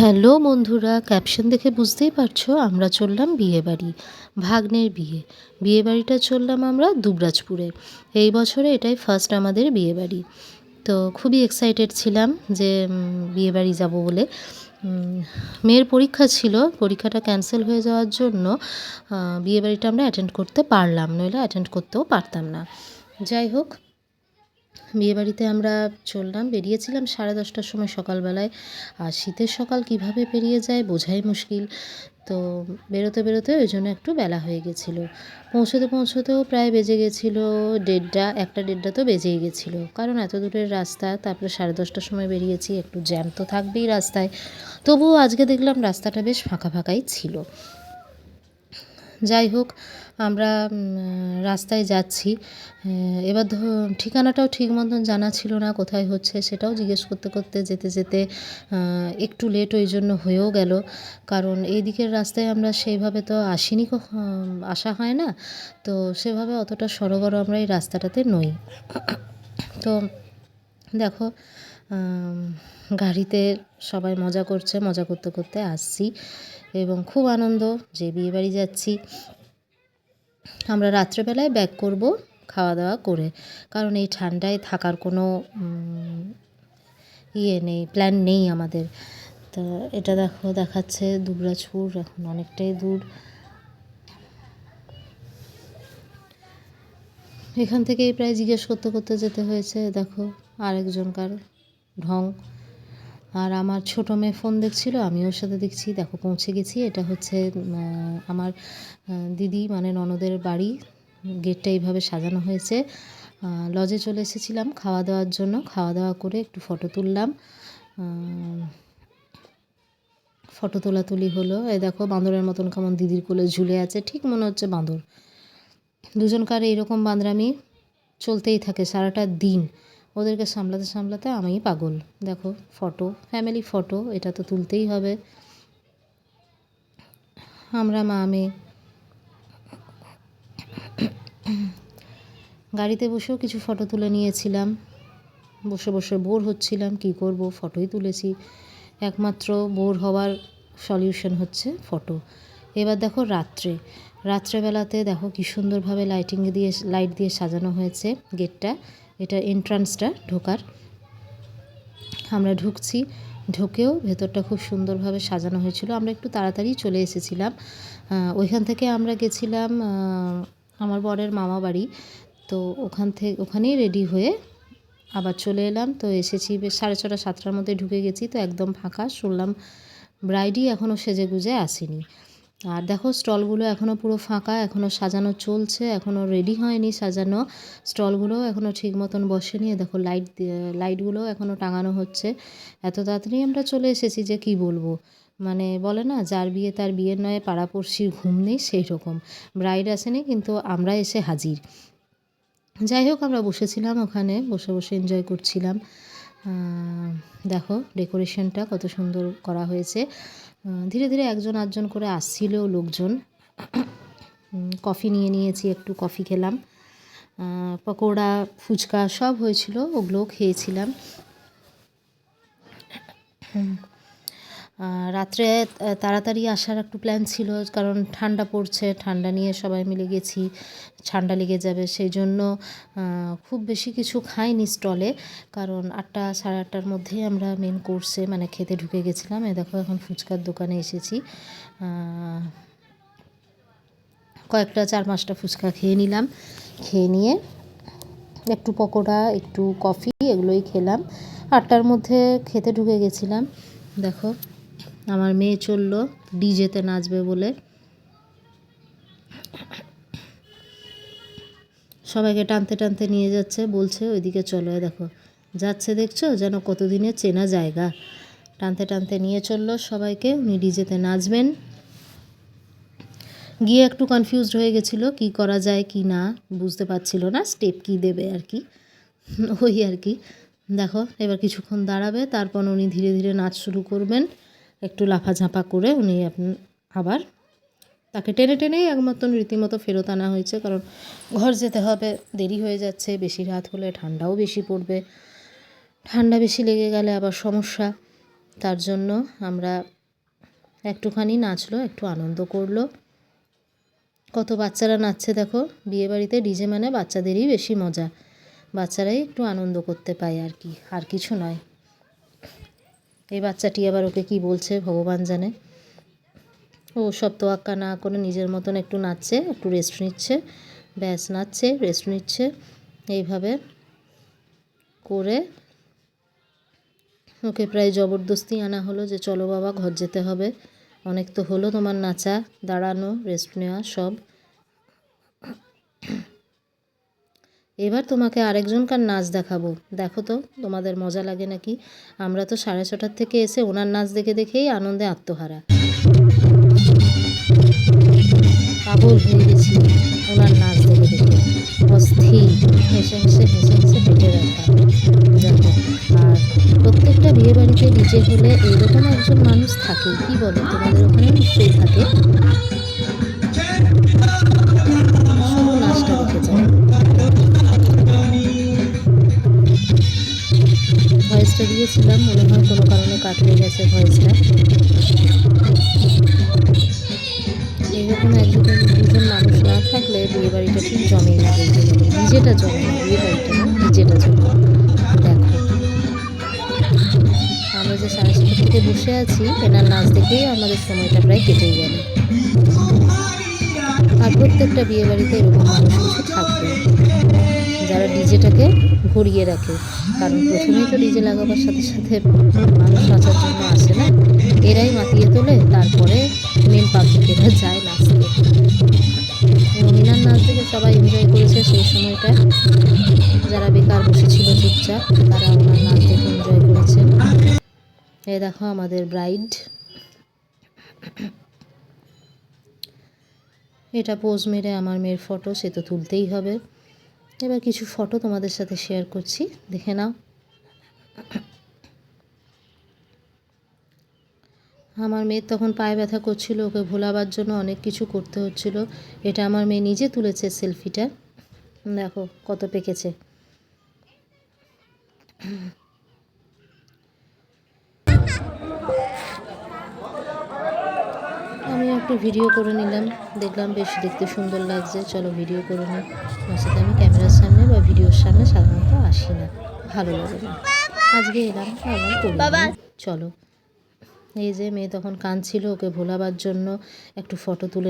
Hello বন্ধুরা caption দেখে বুঝতেই পারছ, আমরা চললাম বিয়েবাড়ি ভাগ্নের বিয়ে। বিয়েবাড়িটা চললাম আমরা দুবরাজপুরে। এই বছরে এটাই ফার্স্ট আমাদের বিয়েবাড়ি তো খুবই এক্সাইটেড ছিলাম যে বিয়েবাড়ি যাব বলে। মেয়ের পরীক্ষা ছিল, পরীক্ষাটা ক্যান্সেল হয়ে যাওয়ার জন্য বিয়েবাড়িটা আমরা অ্যাটেন্ড করতে পারলাম, নইলে অ্যাটেন্ড করতেও পারতাম না। যাই হোক বিয়েবাড়িতে আমরা চললাম, বেরিয়েছিলাম সাড়ে দশটার সময় সকালবেলায়। আর শীতের সকাল কীভাবে পেরিয়ে যায় বোঝাই মুশকিল। তো বেরোতে বেরোতে ওই জন্য একটু বেলা হয়ে গেছিল। পৌঁছতে পৌঁছতেও প্রায় বেজে গেছিল দেড়টা, একটা দেড়টা তো বেজেই গেছিল। কারণ এত দূরের রাস্তা, তারপরে সাড়ে দশটার সময় বেরিয়েছি, একটু জ্যাম তো থাকবেই রাস্তায়। তবুও আজকে দেখলাম রাস্তাটা বেশ ফাঁকা ফাঁকাই ছিল। যাই হোক, আমরা রাস্তায় যাচ্ছি। এবার ঠিকানাটাও ঠিক মতন জানা ছিল না কোথায় হচ্ছে সেটাও জিজ্ঞেস করতে করতে যেতে যেতে একটু লেট ওই জন্য হয়েও গেল। কারণ এই দিকের রাস্তায় আমরা সেইভাবে তো আসিনি আসা হয় না। তো সেভাবে অতটা সড়গড় আমরা এই রাস্তাটাতে নই। তো দেখো গাড়িতে সবাই মজা করছে, মজা করতে করতে আসছি। এবং খুব আনন্দ যে বিয়েবাড়ি যাচ্ছি। আমরা রাত্রেবেলায় ব্যাক করব খাওয়া দাওয়া করে। কারণ এই ঠান্ডায় থাকার কোনো ইয়ে নেই প্ল্যান নেই আমাদের। তো এটা দেখো, দেখাচ্ছে দুবরাজপুর, এখন অনেকটাই দূর। এখান থেকেই প্রায় জিজ্ঞেস করতে করতে যেতে হয়েছে, দেখো, আরেকজনকার ঢং। আর আমার ছোটো মেয়ে ফোন দেখছিল, আমি ওর সাথে দেখছি, দেখো পৌঁছে গেছি। এটা হচ্ছে আমার দিদি মানে ননদের বাড়ি। গেটটা এইভাবে সাজানো হয়েছে। লজে চলে এসেছিলাম খাওয়া দাওয়ার জন্য। খাওয়া দাওয়া করে একটু ফটো তুললাম। ফটো তোলাতুলি হলো। এই দেখো বাঁদরের মতন কেমন দিদির কোলে ঝুলে আছে। ঠিক মনে হচ্ছে বাঁদর দুজনকার এইরকম বাঁদরামি চলতেই থাকে সারাটা দিন। ওদেরকে সামলাতে সামলাতে আমিই পাগল। দেখো ফটো ফ্যামিলি ফটো এটা তো তুলতেই হবে। আমরা মা, মেয়ে। গাড়িতে বসেও কিছু ফটো তুলে নিয়েছিলাম। বসে বসে বোর হচ্ছিলাম, কি করব? ফটোই তুলেছি। একমাত্র বোর হওয়ার সলিউশন হচ্ছে ফটো এবার দেখো রাত্রে। রাত্রেবেলাতে দেখো কি সুন্দরভাবে লাইটিং দিয়ে লাইট দিয়ে সাজানো হয়েছে গেটটা এটা এন্ট্রান্সটা ঢোকার। আমরা ঢুকছি, ঢুকেও ভেতরটা খুব সুন্দরভাবে সাজানো হয়েছিল। আমরা একটু তাড়াতাড়ি চলে এসেছিলাম। ওইখান থেকে আমরা গেছিলাম আমার বরের মামা বাড়ি। তো ওখান থেকে ওখানেই রেডি হয়ে আবার চলে এলাম। তো এসেছি বেশ সাড়ে ছটা, সাতটার মধ্যে ঢুকে গেছি। তো একদম ফাঁকা, শুনলাম ব্রাইডই এখনও সেজে গুজে আসেনি। আর দেখো স্টলগুলো এখনও পুরো ফাঁকা এখনও সাজানো চলছে এখনও রেডি হয়নি সাজানো। স্টলগুলো এখনও ঠিক মতন বসেনি। দেখো লাইট লাইটগুলো এখনও টাঙানো হচ্ছে। এত তাড়াতাড়ি আমরা চলে এসেছি যে কি বলব? মানে বলে না, যার বিয়ে তার বিয়ের নয়, পাড়াপড়শির ঘুম নেই সেই রকম ব্রাইড আসেনি, কিন্তু আমরা এসে হাজির। যাই হোক, আমরা বসেছিলাম ওখানে, বসে বসে এনজয় করছিলাম। দেখো ডেকোরেশনটা কত সুন্দর করা হয়েছে। ধীরে ধীরে একজন আটজন করে আসছিল লোকজন। কফি নিয়ে নিয়েছি, একটু কফি খেলাম। পকোড়া, ফুচকা সব হয়েছিল, ওগুলোও খেয়েছিলাম। রাত্রে তাড়াতাড়ি আসার একটু প্ল্যান ছিল, কারণ ঠান্ডা পড়ছে, ঠান্ডা নিয়ে সবাই মিলে গেছি, ঠান্ডা লেগে যাবে, সেই জন্য খুব বেশি কিছু খাইনি স্টলে কারণ আটটা, সাড়ে আটটার মধ্যেই আমরা মেন কোর্সে মানে খেতে ঢুকে গেছিলাম, এ দেখো এখন ফুচকার দোকানে এসেছি কয়েকটা, চার পাঁচটা ফুচকা খেয়ে নিলাম, খেয়ে নিয়ে একটু পকোড়া, একটু কফি এগুলোই খেলাম, আটটার মধ্যে খেতে ঢুকে গেছিলাম, দেখো। আমার মেয়ে চলল, ডিজেতে নাচবে বলে। সবাইকে টানতে টানতে নিয়ে যাচ্ছে, বলছে, ওইদিকে চলো দেখো, যাচ্ছে দেখছ, যেন কতদিনের চেনা জায়গা। টানতে টানতে নিয়ে চলল সবাইকে, উনি ডিজেতে নাচবেন। গিয়ে একটু কনফিউজড হয়ে গেছিল, কি করা যায়, কি না, বুঝতে পারছিল না স্টেপ কি দেবে আর কি। ওই আর কি। দেখো, এবার কিছুক্ষণ দাঁড়াবে, তারপর উনি ধীরে ধীরে নাচ শুরু করবেন। একটু লাফাঝাঁপা করে উনি আবার তাকে টেনে টেনেই একমাত্র রীতিমতো ফেরত আনা হয়েছে। কারণ ঘর যেতে হবে, দেরি হয়ে যাচ্ছে, বেশি রাত হলে ঠান্ডাও বেশি পড়বে। ঠান্ডা বেশি লেগে গেলে আবার সমস্যা। তার জন্য আমরা একটুখানি নাচলো, একটু আনন্দ করল। কত বাচ্চারা নাচছে দেখো, বিয়েবাড়িতে ডিজে মানে বাচ্চাদেরই বেশি মজা। বাচ্চারাই একটু আনন্দ করতে পায় আর কি, আর কিছু নয়। এই বাচ্চাটি আবার ওকে কি বলছে, ভগবান জানে। ও সব তোয়াক্কা না করে নিজের মতন একটু নাচছে, একটু রেস্ট নিচ্ছে। ব্যাস, নাচছে রেস্ট নিচ্ছে। এইভাবে করে ওকে প্রায় জবরদস্তি আনা হলো যে, চলো বাবা, ঘর যেতে হবে। অনেক তো হলো তোমার নাচা, দাঁড়ানো রেস্ট নেওয়া, সব। এবার তোমাকে আরেকজনকার নাচ দেখাবো। দেখো তো, তোমাদের মজা লাগে নাকি? আমরা তো সাড়ে ছটার থেকে এসে ওনার নাচ দেখে দেখেই আনন্দে আত্মহারা। পাগল হয়ে গেছি ওনার নাচ দেখে দেখে। অস্থির, হেসে হেসে হেসে হেসে পেটে দেখো। আর প্রত্যেকটা বিয়ে বাড়িতে ডিজে হলে এইরকম একজন মানুষ থাকে, কি বলো? তোমাদের ওখানে নিশ্চয়ই থাকে। ভয়েসটা দিয়েছিলাম, মনে হয় কোনো কারণে কাট হয়ে গেছে ভয়েসটা এইরকম একজন দুজন মানুষ না থাকলে বিয়ে বাড়িটা ঠিক জমে না নিজেটা জমে না বিয়ে বাড়িটা না নিজেটা জমে দেখো। আমরা যে থেকে বসে আছি এনার নাচ দেখেই আমাদের সময়টা প্রায় কেটে গেল। আর প্রত্যেকটা বিয়ে বাড়িতে এরকম মানুষ কিছু থাকবে যারা ডিজেটাকে ঘুরিয়ে রাখে, কারণ প্রথমেই তো ডিজে লাগাবার সাথে সাথে মানুষ নাচার জন্য আসে না। এরাই মাতিয়ে তোলে, তারপরে মেন পাবলিকেরা যায় নাচতে এনার নাচ থেকে সবাই এনজয় করেছে সেই সময়টা যারা বেকার বসেছিল চুপচাপ, তারা ওনার নাচ দেখে এনজয় করেছেন এ দেখো আমাদের ব্রাইড এটা পোজ মেরে আমার মেয়ের ফটো সে তো তুলতেই হবে। এবার কিছু ফটো তোমাদের সাথে শেয়ার করছি, দেখে নাও। আমার মেয়ের তখন পায়ে ব্যথা করছিল, ওকে ভোলাবার জন্য অনেক কিছু করতে হচ্ছিল। এটা আমার মেয়ে নিজে তুলেছে সেলফিটা দেখো কত পেকেছে। আমি একটু ভিডিও করে নিলাম। দেখলাম বেশ দেখতে সুন্দর লাগছে। চলো ভিডিও করে নিই। নচেত আমি ক্যামেরার সামনে বা ভিডিওর সামনে সাধারণত আসি না। ভালো লাগে না। আজকে এলাম এলাম চলো। এই যে মেয়ে তখন কাঁদছিল ওকে ভোলাবার জন্য। একটু ফটো তুলে